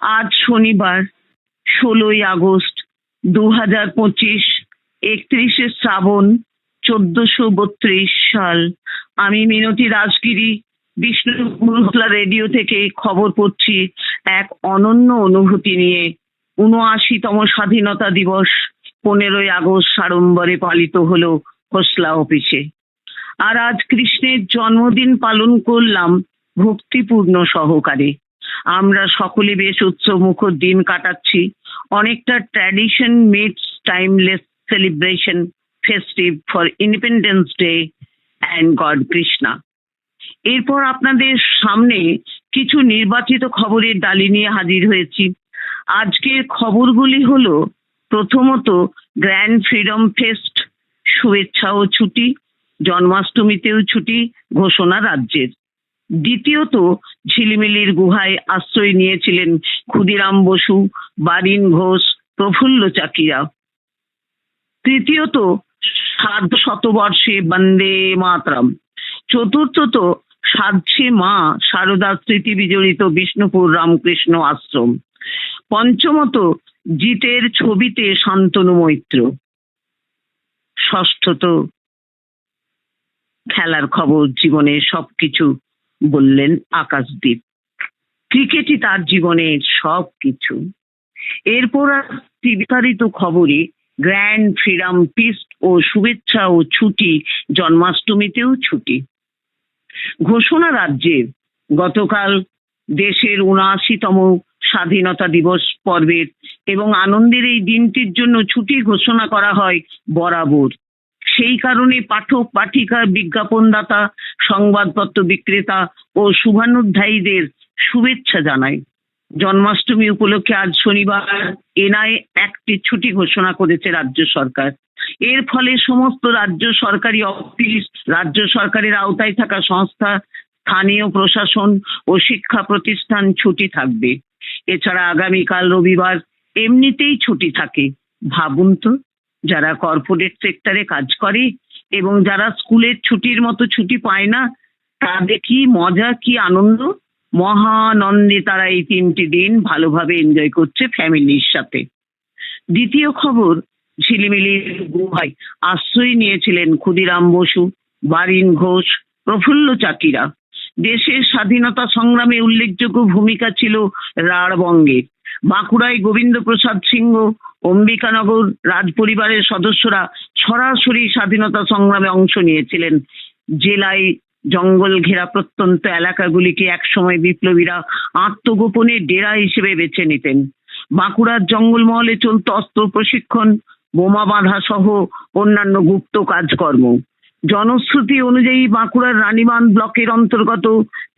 আজ শনিবার, ষোলোই আগস্ট দু হাজার পঁচিশ, একত্রিশে শ্রাবণ চোদ্দশো বত্রিশ সাল। আমি মিনতি রাজগিরি বিষ্ণুপুরতলা রেডিও থেকে খবর পড়ছি এক অনন্য অনুভূতি নিয়ে। উনআশিতম স্বাধীনতা দিবস পনেরোই আগস্ট সাড়ম্বরে পালিত হলো খোসলা অফিসে। আর আজ কৃষ্ণের জন্মদিন পালন করলাম ভক্তিপূর্ণ সহকারে। আমরা সকলে বেশ উৎসব মুখর দিন কাটাচ্ছি। অনেকটা tradition meets timeless celebration festive for independence day and God Krishna এরপর আপনাদের সামনে কিছু নির্বাচিত খবরের ডালি নিয়ে হাজির হয়েছি। আজকের খবরগুলি হলো, প্রথমত গ্র্যান্ড ফ্রিডম ফেস্ট শুভেচ্ছা ও ছুটি, জন্মাষ্টমীতেও ছুটি, ঘোষণা রাজ্যের। দ্বিতীয়ত ঝিলিমিলির গুহায় আশ্রয় নিয়েছিলেন ক্ষুদিরাম বসু, বারিন ঘোষ, প্রফুল্ল চাকিরা। তৃতীয়ত সার্ধ শতবর্ষে বন্দে মাতরম। চতুর্থত সাধ্যে মা সারদা স্মৃতি বিজড়িত বিষ্ণুপুর রামকৃষ্ণ আশ্রম। পঞ্চমত জিতের ছবিতে শান্তনু মৈত্র। ষষ্ঠত খেলার খবর, জীবনের সবকিছু বললেন আকাশদীপ, ক্রিকেটই তার জীবনের সব কিছু এরপর বিস্তারিত খবরে গ্র্যান্ড ফ্রিডম ফিস্ট ও শুভেচ্ছা ও ছুটি, জন্মাষ্টমীতেও ছুটি। ঘোষণা রাজ্যের গতকাল দেশের উনআশিতম স্বাধীনতা দিবস পর্বের এবং আনন্দের এই দিনটির জন্য ছুটি ঘোষণা করা হয় বরাবর। সেই কারণে পাঠক, পাঠিকা, বিজ্ঞাপনদাতা, সংবাদপত্র বিক্রেতা ও শুভানুধ্যায়ীদের শুভেচ্ছা জানাই। জন্মাষ্টমী উপলক্ষে আজ শনিবার এনআই একটি ছুটি ঘোষণা করেছে রাজ্য সরকার। এর ফলে সমস্ত রাজ্য সরকারি অফিস, রাজ্য সরকারের আওতায় থাকা সংস্থা, স্থানীয় প্রশাসন ও শিক্ষা প্রতিষ্ঠান ছুটি থাকবে। এছাড়া আগামীকাল রবিবার এমনিতেই ছুটি থাকে। ভাবুন তো। যারা কর্পোরেট সেক্টরে কাজ করে এবং যারা স্কুলের ছুটির মতো ছুটি পায় না, তাদের কি মজা, কি আনন্দ? মহানন্দে তারা এই তিনটি দিন ভালোভাবে এনজয় করছে ফ্যামিলির সাথে। দ্বিতীয় খবর ঝিলিমিলির গুহায় আশ্রয় নিয়েছিলেন ক্ষুদিরাম বসু, বারিন ঘোষ, প্রফুল্ল চাকিরা দেশের স্বাধীনতা সংগ্রামে উল্লেখযোগ্য ভূমিকা ছিল রাঢ়বঙ্গের বাঁকুড়ায় গোবিন্দ প্রসাদ সিংহ, অম্বিকানগর রাজ পরিবারের সদস্যরা সরাসরি স্বাধীনতা সংগ্রামে অংশ নিয়েছিলেন। জেলায় জঙ্গল ঘেরা প্রত্যন্ত এলাকাগুলিকে একসময় বিপ্লবীরা আত্মগোপনের ডেরা হিসেবে বেছে নিতেন। বাঁকুড়ার জঙ্গলমহলে চলত অস্ত্র প্রশিক্ষণ, বোমা বাঁধা সহ অন্যান্য গুপ্ত কাজকর্ম। জনশ্রুতি অনুযায়ী বাঁকুড়ার রানীবাঁধ ব্লকের অন্তর্গত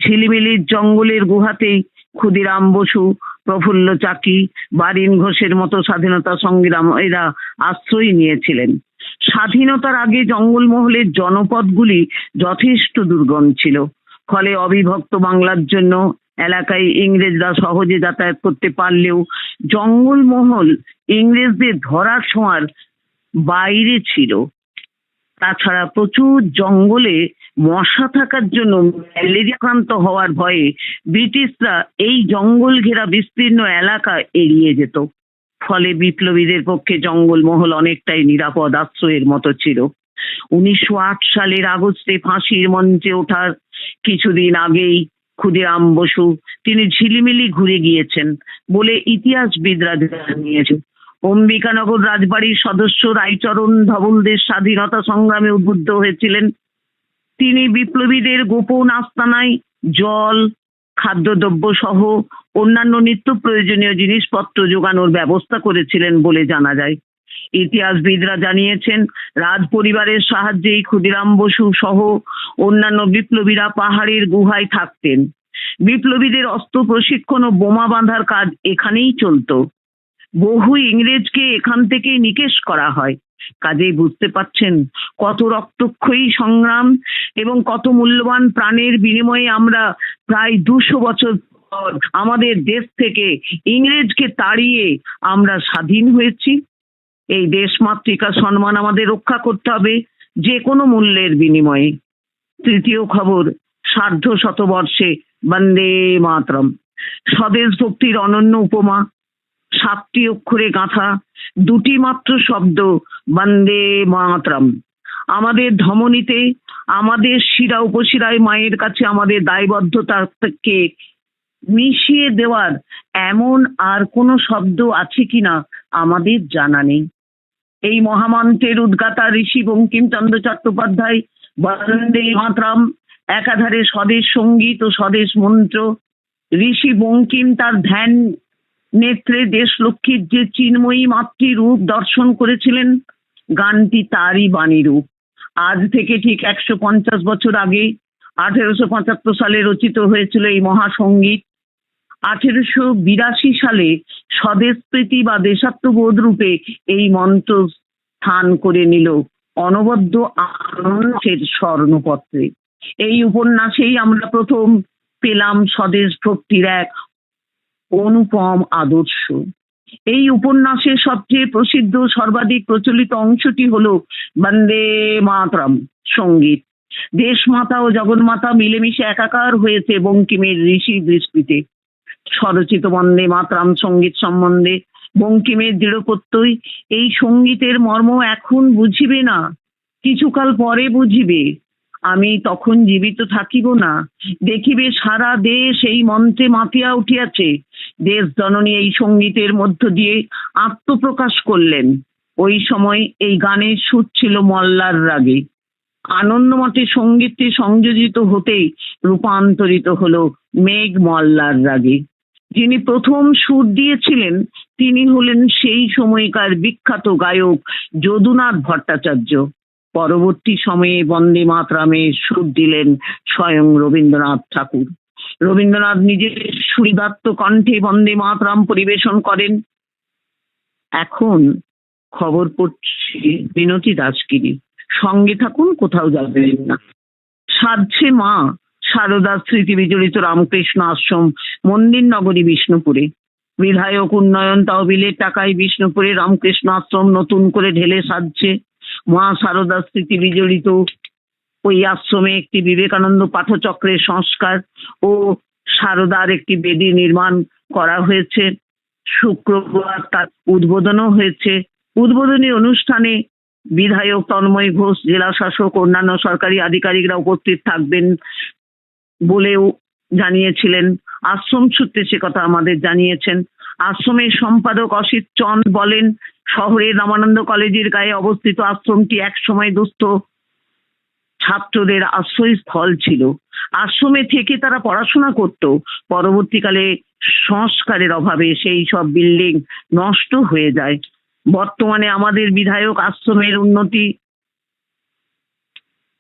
ঝিলিমিলির জঙ্গলের গুহাতেই ক্ষুদিরাম বসু, প্রফুল্ল চাকি, বারিন ঘোষের মতো স্বাধীনতা সংগ্রাম এরা আশ্রয় নিয়েছিলেন। স্বাধীনতার আগে জঙ্গলমহলের জনপদগুলি যথেষ্ট দুর্গম ছিল। ফলে অবিভক্ত বাংলার জন্য এলাকায় ইংরেজরা সহজে যাতায়াত করতে পারলেও জঙ্গলমহল ইংরেজদের ধরার ছোঁয়ার বাইরে ছিল। তাছাড়া প্রচুর জঙ্গলে মশা থাকার জন্য ম্যালেরিয়াক্রান্ত হওয়ার ভয়ে ব্রিটিশরা এই জঙ্গল ঘেরা বিস্তীর্ণ এলাকা এড়িয়ে যেত। ফলে বিপ্লবীদের পক্ষে জঙ্গলমহল অনেকটাই নিরাপদ আশ্রয়ের মতো ছিল। উনিশশো আট সালের আগস্টে ফাঁসির মঞ্চে ওঠার কিছুদিন আগেই ক্ষুদিরাম বসু, তিনি ঝিলিমিলি ঘুরে গিয়েছেন বলে ইতিহাসবিদরা জানিয়েছে অম্বিকানগর রাজবাড়ির সদস্য রায়চরণ ধবলদের স্বাধীনতা সংগ্রামে উদ্বুদ্ধ হয়েছিলেন। তিনি বিপ্লবীদের গোপন আস্তানায় জল, খাদ্যদ্রব্য সহ অন্যান্য নিত্য প্রয়োজনীয় জিনিসপত্র যোগানোর ব্যবস্থা করেছিলেন বলে জানা যায়। ইতিহাসবিদরা জানিয়েছেন রাজ পরিবারের সাহায্যেই ক্ষুদিরাম বসু সহ অন্যান্য বিপ্লবীরা পাহাড়ের গুহায় থাকতেন। বিপ্লবীদের অস্ত্র প্রশিক্ষণ ও বোমা বাঁধার কাজ এখানেই চলতো। বহু ইংরেজকে এখান থেকেই নিকেশ করা হয়। কাজেই বুঝতে পারছেন কত রক্তক্ষয়ী সংগ্রাম এবং কত মূল্যবান প্রাণের বিনিময়ে আমরা প্রায় দুশো বছর পর আমাদের দেশ থেকে ইংরেজকে তাড়িয়ে আমরা স্বাধীন হয়েছি। এই দেশ মাতৃকার সম্মান আমাদের রক্ষা করতে হবে যে কোনো মূল্যের বিনিময়ে। তৃতীয় খবর, সার্ধ শতবর্ষে বন্দে মাতরম। স্বদেশ ভক্তির অনন্য উপমা। সাতটি অক্ষরে গাঁথা, দুটি মাত্র শব্দ, বন্দে মাতরম। আমাদের ধমনীতে, আমাদের শিরা উপশিরায় মায়ের কাছে আমাদের দায়বদ্ধতাকে মিশিয়ে দেওয়ার এমন আর কোনো শব্দ আছে কিনা আমাদের জানা নেই। এই মহামন্ত্রের উদ্গাতা ঋষি বঙ্কিমচন্দ্র চট্টোপাধ্যায়, বন্দে মাতরম একাধারে স্বদেশ সংগীত ও স্বদেশ মন্ত্র। ঋষি বঙ্কিম তার ধ্যান নেত্রে দেশলক্ষ্মীর যে চিন্ময়ী মাতৃ রূপ দর্শন করেছিলেন, গানটি তারই বাণী রূপ। আজ থেকে ঠিক একশো পঞ্চাশ বছর আগে আঠেরোশো পঁচাত্তর সালে রচিত হয়েছিল এই মহাসঙ্গীত। আঠেরোশো বিরাশি সালে স্বদেশপ্রীতি বা দেশাত্মবোধ রূপে এই মন্ত্র স্থান করে নিল অনবদ্য আনন্দের স্বর্ণপত্রে। এই উপন্যাসেই আমরা প্রথম পেলাম স্বদেশ ভক্তির এক অনুপম আদর্শ। এই উপন্যাসের সবচেয়ে প্রসিদ্ধ, সর্বাধিক প্রচলিত অংশটি হলো বন্দে মাতরম সংগীত। দেশমাতা ও জগন্মাতা মিলেমিশে একাকার হয়েছে বঙ্কিমের ঋষি দৃষ্টিতে। স্বরচিত বন্দে মাতরাম সংগীত সম্বন্ধে বঙ্কিমের দৃঢ় প্রত্যয়, এই সঙ্গীতের মর্ম এখন বুঝিবে না, কিছুকাল পরে বুঝিবে। আমি তখন জীবিত থাকিব না। দেখিবে সারা দেশ এই মন্ত্রে মাতিয়া উঠিয়াছে। দেশ জননী এই সঙ্গীতের মধ্য দিয়ে আত্মপ্রকাশ করলেন। ওই সময় এই গানের সুর ছিল মল্লার রাগে। আনন্দমঠে সঙ্গীতটি সংযোজিত হতেই রূপান্তরিত হলো মেঘ মল্লার রাগে। যিনি প্রথম সুর দিয়েছিলেন, তিনি হলেন সেই সময়কার বিখ্যাত গায়ক যদুনাথ ভট্টাচার্য। পরবর্তী সময়ে বন্দে মাতরামে সুর দিলেন স্বয়ং রবীন্দ্রনাথ ঠাকুর। রবীন্দ্রনাথ নিজের সুরিদাত্ত কণ্ঠে বন্দে মাতরাম পরিবেশন করেন। এখন খবর পড়ছি বিনতি দাসগিরি সঙ্গে থাকুন, কোথাও যাবেন না। সাধছে মা সারদা স্মৃতি বিজড়িত রামকৃষ্ণ আশ্রম, মন্দির নগরী বিষ্ণুপুরে। বিধায়ক উন্নয়ন তহবিলের টাকায় বিষ্ণুপুরে রামকৃষ্ণ আশ্রম নতুন করে ঢেলে সাজছে মা সারদা স্মৃতি বিজড়িত। ওই আশ্রমে একটি বিবেকানন্দ পাঠচক্রের সংস্কার ও সারদার একটি বেদি নির্মাণ করা হয়েছে। শুক্রবার তার উদ্বোধনও হয়েছে। উদ্বোধনী অনুষ্ঠানে বিধায়ক তন্ময় ঘোষ, জেলা শাসক, অন্যান্য সরকারি আধিকারিকরা উপস্থিত থাকবেন বলেও জানিয়েছিলেন। আশ্রম সূত্রে সে কথা আমাদের জানিয়েছেন। আশ্রমের সম্পাদক অসিত চন্দ বলেন, শহরের রামানন্দ কলেজের গায়ে অবস্থিত আশ্রমটি একসময় দুস্থ ছাত্রদের আশ্রয়স্থল ছিল। আশ্রমে থেকে তারা পড়াশোনা করত। পরবর্তীকালে সংস্কারের অভাবে সেই সব বিল্ডিং নষ্ট হয়ে যায়। বর্তমানে আমাদের বিধায়ক আশ্রমের উন্নতি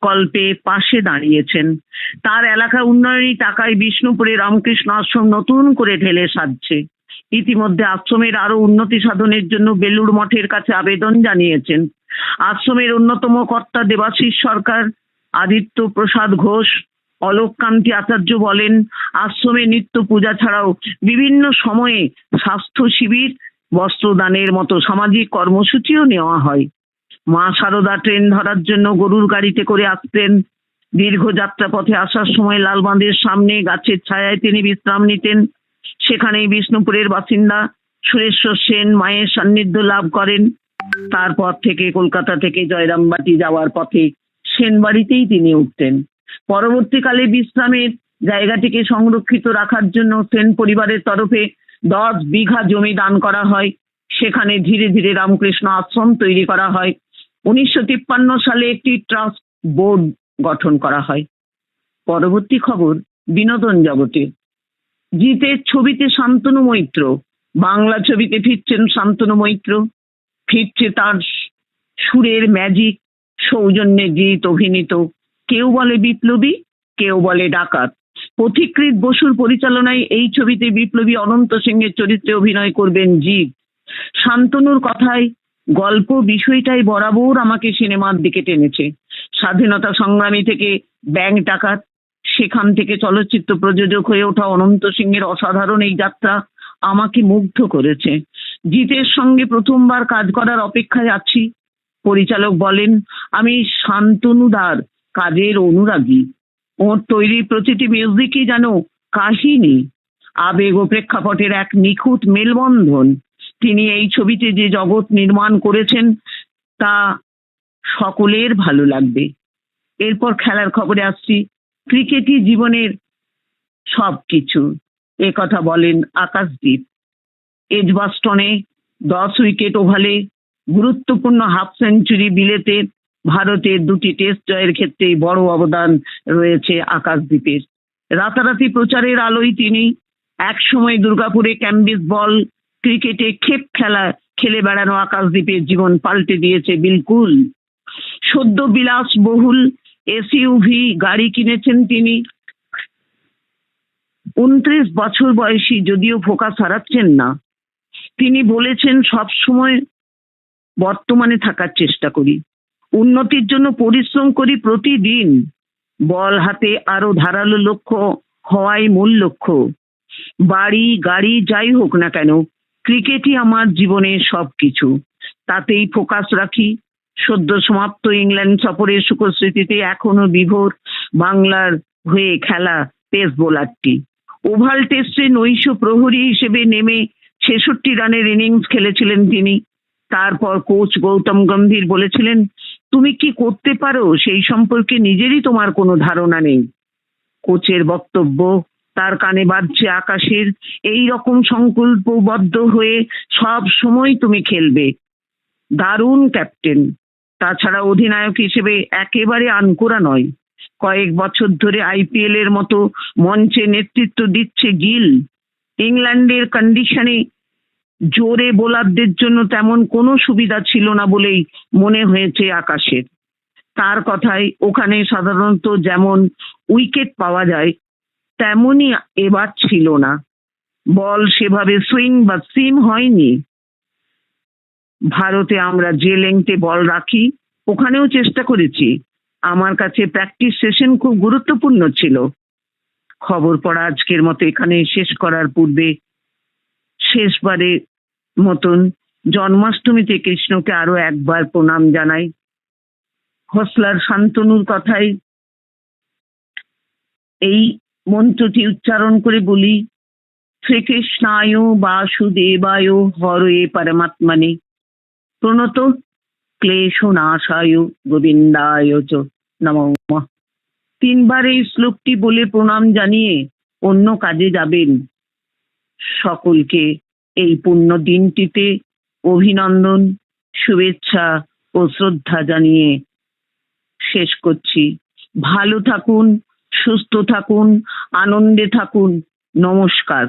কল্পে পাশে দাঁড়িয়েছেন। তার এলাকা উন্নয়নী টাকায় বিষ্ণুপুরে রামকৃষ্ণ আশ্রম নতুন করে ঢেলে সাজছে। ইতিমধ্যে আশ্রমের আরও উন্নতি সাধনের জন্য বেলুড় মঠের কাছে আবেদন জানিয়েছেন। আশ্রমের অন্যতম কর্তা দেবাশিস সরকার, আদিত্য প্রসাদ ঘোষ, অলোক কান্তি আচার্য বলেন, আশ্রমে নিত্য পূজা ছাড়াও বিভিন্ন সময়ে স্বাস্থ্য শিবির, বস্ত্রদানের মতো সামাজিক কর্মসূচিও নেওয়া হয়। মা সারদা ট্রেন ধরার জন্য গরুর গাড়িতে করে আসতেন। দীর্ঘ যাত্রা পথে আসার সময় লালবাঁধের সামনে গাছের ছায়ায় তিনি বিশ্রাম নিতেন। সেখানেই বিষ্ণুপুরের বাসিন্দা সুরেশ্বর সেন মায়ের সান্নিধ্য লাভ করেন। তারপর থেকে কলকাতা থেকে জয়রামবাটি যাওয়ার পথে সেন বাড়িতেই তিনি উঠতেন। পরবর্তীকালে বিশ্রামের জায়গাটিকে সংরক্ষিত রাখার জন্য সেন পরিবারের তরফে দশ বিঘা জমি দান করা হয়। সেখানে ধীরে ধীরে রামকৃষ্ণ আশ্রম তৈরি করা হয়। উনিশশো তিপ্পান্ন সালে একটি ট্রাস্ট বোর্ড গঠন করা হয়। পরবর্তী খবর বিনোদন জগতে। জিতের ছবিতে শান্তনু মৈত্র, বাংলা ছবিতে ফিরছেন শান্তনু মৈত্র। ফিরছে তার সুরের ম্যাজিক সৌজন্যে জিত অভিনীত। কেউ বলে বিপ্লবী, কেউ বলে ডাকাত। পথিকৃত বসুর পরিচালনায় এই ছবিতে বিপ্লবী অনন্ত সিংহের চরিত্রে অভিনয় করবেন জিৎ। শান্তনুর কথায়, গল্প বিষয়টাই বরাবর আমাকে সিনেমার দিকে টেনেছে। স্বাধীনতা সংগ্রামী থেকে ব্যাংক ডাকাত সেখান থেকে চলচ্চিত্র প্রযোজক হয়ে ওঠা অনন্ত সিংহের অসাধারণ এই যাত্রা আমাকে মুগ্ধ করেছে। জিতের সঙ্গে প্রথমবার কাজ করার অপেক্ষায় আছি। পরিচালক বলেন, আমি শান্তনুদার কাজের অনুরাগী। ওর তৈরি প্রতিটি মিউজিকই যেন কাহিনী। আবেগ ও প্রেক্ষাপটের এক নিখুঁত মেলবন্ধন। তিনি এই ছবিতে যে জগৎ নির্মাণ করেছেন, তা সকলের ভালো লাগবে। এরপর খেলার খবরে আসছি। ক্রিকেটই জীবনের সব কিছু এ কথা বলেন আকাশদীপ। এজবাস্টনে দশ উইকেট ওভালে গুরুত্বপূর্ণ হাফ সেঞ্চুরি বিলেতে ভারতের দুটি টেস্ট জয়ের ক্ষেত্রেই বড় অবদান রয়েছে আকাশদ্বীপের রাতারাতি প্রচারের আলোয় তিনি একসময় দুর্গাপুরে ক্যাম্বিস বল ক্রিকেটে খেপ খেলা, খেলে বেড়ানো আকাশদ্বীপের জীবন পাল্টে দিয়েছে বিলকুল। সদ্য বিলাস বহুল এসইউভি গাড়ি কিনেছেন তিনি। উনত্রিশ বছর বয়সী যদিও ফোকাস হারাচ্ছেন না। তিনি বলেছেন, সব সময় বর্তমানে থাকার চেষ্টা করি। উন্নতির জন্য পরিশ্রম করি প্রতিদিন। বল হাতে আরও ধারালো লক্ষ্য হওয়াই মূল লক্ষ্য। বাড়ি, গাড়ি, যাই হোক না কেন, ক্রিকেটই আমার জীবনের সবকিছু। তাতেই ফোকাস রাখি। সদ্য সমাপ্ত ইংল্যান্ড সফরের সুখস্মৃতিতে এখনও বিভোর বাংলার হয়ে খেলা পেস বোলারটি। ওভাল টেস্টে নৈশ প্রহরী হিসেবে নেমে ছেষট্টি রানের ইনিংস খেলেছিলেন তিনি। তারপর কোচ গৌতম গম্ভীর বলেছিলেন, তুমি কি করতে পারো? সেই সম্পর্কে নিজেরই তোমার কোনো ধারণা নেই। কোচের বক্তব্য, তার কানে বাজছে আকাশের, এই রকম সংকল্পবদ্ধ হয়ে সব সময় তুমি খেলবে। দারুণ ক্যাপ্টেন। তাছাড়া অধিনায়ক হিসেবে একেবারে আনকোরা নয়। কয়েক বছর ধরে আইপিএল এর মতো মঞ্চে নেতৃত্ব দিচ্ছে গিল। ইংল্যান্ডের কন্ডিশনে জোরে বোলারদের জন্য তেমন কোনো সুবিধা ছিল না বলেই মনে হয়েছে আকাশের। তার কথায় ওখানে সাধারণত যেমন উইকেট পাওয়া যায়, তেমনই এবার ছিল না। বল সেভাবে সুইং বা সিম হয়নি। ভারতে আমরা যে লেংথে বল রাখি, ওখানেও চেষ্টা করেছি। আমার কাছে প্র্যাকটিস সেশন খুব গুরুত্বপূর্ণ ছিল। খবর পড়া আজকের মতো এখানে শেষ করার পূর্বে শেষবারে মতন জন্মাষ্টমীতে কৃষ্ণকে আরও একবার প্রণাম জানাই। হসলার শান্তনুর কথাই এই মন্ত্রটি উচ্চারণ করে বলি, শ্রীকৃষ্ণায় বাসুদেবায় হরয়ে পরমাত্মনে। প্রণত ক্লেশ নাশায় গোবিন্দায় চ নমঃ তিনবার এই শ্লোকটি বলে প্রণাম জানিয়ে অন্য কাজে যাবেন। সকলকে এই পুণ্য দিনটিতে অভিনন্দন, শুভেচ্ছা ও শ্রদ্ধা জানিয়ে শেষ করছি। ভালো থাকুন, সুস্থ থাকুন, আনন্দে থাকুন। নমস্কার।